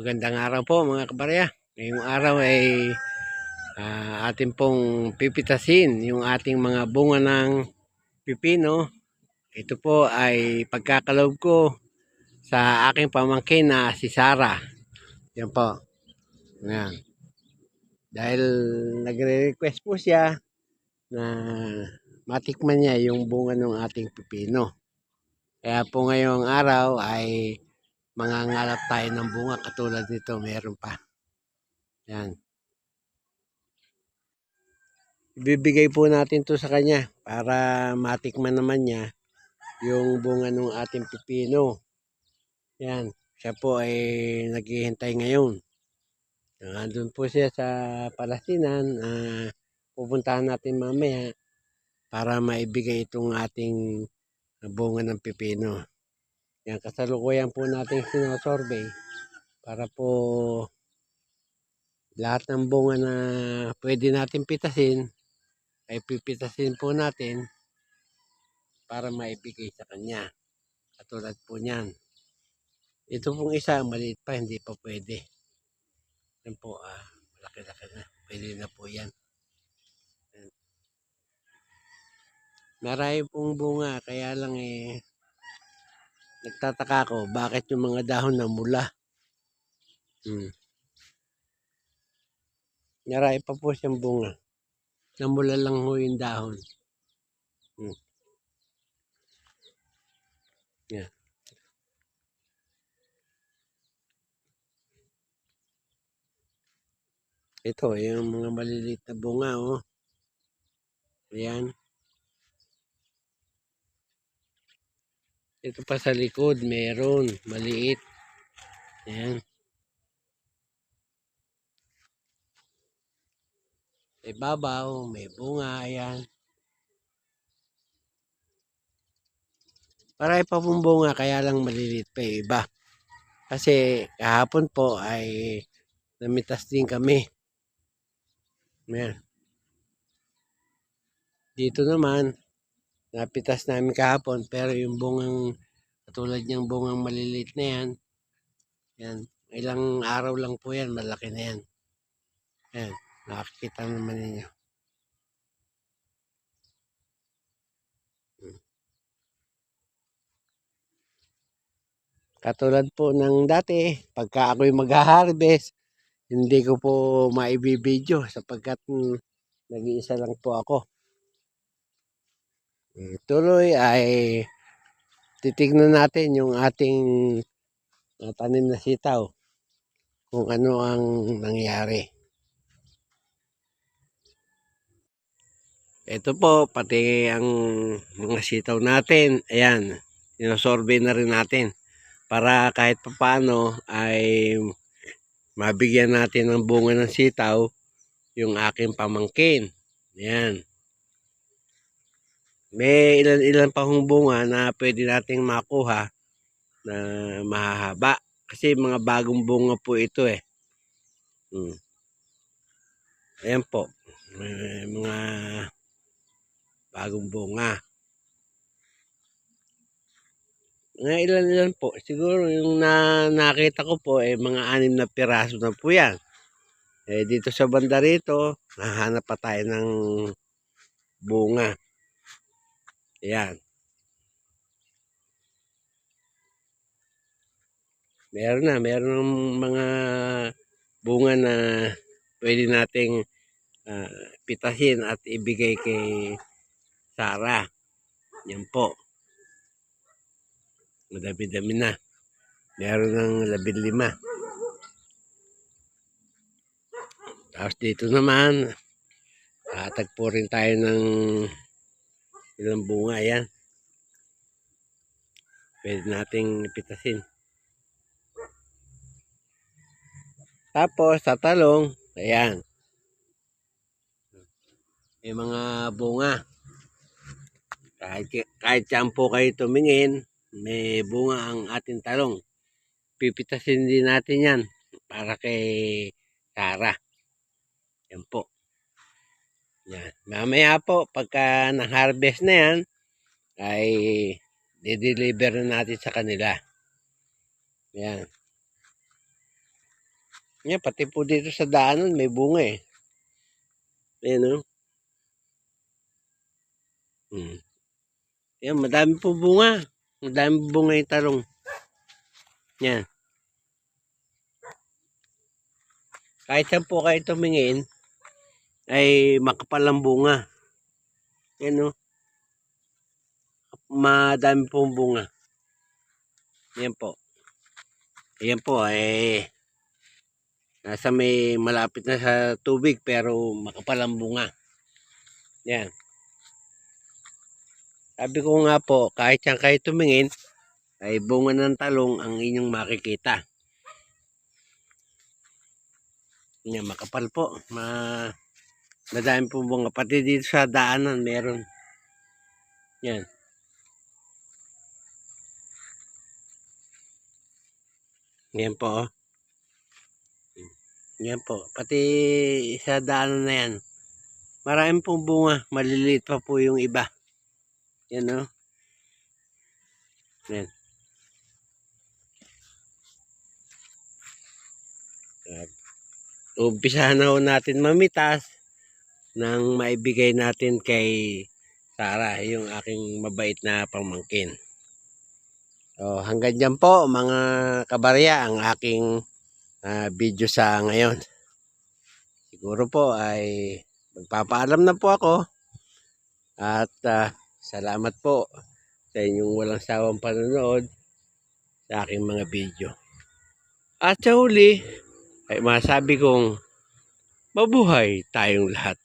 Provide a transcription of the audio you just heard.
Magandang araw po mga kabarya. Ngayong araw ay ah, ating pong pipitasin yung ating mga bunga ng pipino. Ito po ay pagkakaloob ko sa aking pamangkin na si Sara. Yan po. Yan. Dahil nagre-request po siya na matikman niya yung bunga ng ating pipino. Kaya po ngayong araw ay mangangalap tayo ng bunga katulad nito meron pa. Yan. Ibibigay po natin to sa kanya para matikman naman niya yung bunga ng ating pipino. Yan siya po ay naghihintay ngayon. Nandun po siya sa palasinan ah, pupuntahan natin mamaya para maibigay itong ating bunga ng pipino yan, kasalukuyan po natin sinosurvey para po lahat ng bunga na pwede natin pitasin ay pipitasin po natin para maibigay sa kanya. Katulad po niyan. Ito pong isa, maliit pa, hindi pa pwede. Yan po, ah, malaki-laki na. Pwede na po. Yan. Marami pong bunga, kaya lang eh, nagtataka ako bakit yung mga dahon na mula. Hmm. Naray pa po siyang bunga. Namula lang ho yung dahon. Hmm. Yeah. Ito, yung mga maliliit na bunga, oh. Ayan. Ito pa sa likod, meron. Maliit. Ayan. May babaw, may bunga, ayan. Paray pa pong bunga, kaya lang maliliit pa yung iba. Kasi kahapon po ay namitas din kami. Ayan. Dito naman, napitas namin kahapon, pero yung bungang, katulad niyang bungang maliliit na yan, yan, ilang araw lang po yan, malaki na yan. Yan, nakikita naman ninyo. Hmm. Katulad po ng dati, pagka ako'y mag-harvest, hindi ko po maibibideo sapagkat mm, nag-iisa lang po ako. Mm, Tuloy ay titignan natin yung ating uh, tanim na sitaw kung ano ang nangyari. Ito po, pati ang mga sitaw natin, ayan, sinosurvey na rin natin para kahit papaano ay mabigyan natin ng bunga ng sitaw yung aking pamangkin. Ayan. May ilan-ilan pa hong bunga na pwede nating makuha na mahahaba. Kasi mga bagong bunga po ito eh. Hmm. Ayan po. May mga bagong bunga. Mga ilan-ilan po. Siguro yung na, nakita ko po eh mga anim na piraso na po yan. Eh dito sa banda rito, nahanap pa tayo ng bunga. Ayan. Meron na, meron ng mga bunga na pwede nating ah, pitahin at ibigay kay Sara. Yan po. Madami-dami na. Meron ng labing lima. Tapos dito naman, tatagpo rin tayo ng ilang bunga yan. Pwede nating pitasin. Tapos sa talong, ayan. May mga bunga. Kahit, kahit saan po kayo tumingin, may bunga ang ating talong. Pipitasin din natin yan para kay Sara. Yan po. Yan. Mamaya po, pagka na-harvest na yan, ay di-deliver na natin sa kanila. Yan. Yan, pati po dito sa daanan may bunga eh. Ayan o. Hmm. Yan, madami po bunga. Madami bunga yung talong. Yan. Kahit saan po kayo tumingin, ay makapal ang bunga. Yan o. Madami pong bunga. Yan po. Ayan po, eh, nasa may malapit na sa tubig pero makapal ang bunga. Yan. Sabi ko nga po, kahit saan kayo tumingin, ay bunga ng talong ang inyong makikita. Yan, makapal po. Ma madami po bunga. Pati dito sa daanan, meron. Yan. Yan po, oh. Yan po. Pati sa daanan na yan. Maraming pong bunga. Maliliit pa po yung iba. Yan, oh. Yan. Umpisahan na natin mamitas nang maibigay natin kay Sara, yung aking mabait na pamangkin. So, hanggang dyan po mga kabarya ang aking ah, video sa ngayon. Siguro po ay magpapaalam na po ako at ah, salamat po sa inyong walang sawang panonood sa aking mga video. At sa huli ay masabi kong mabuhay tayong lahat.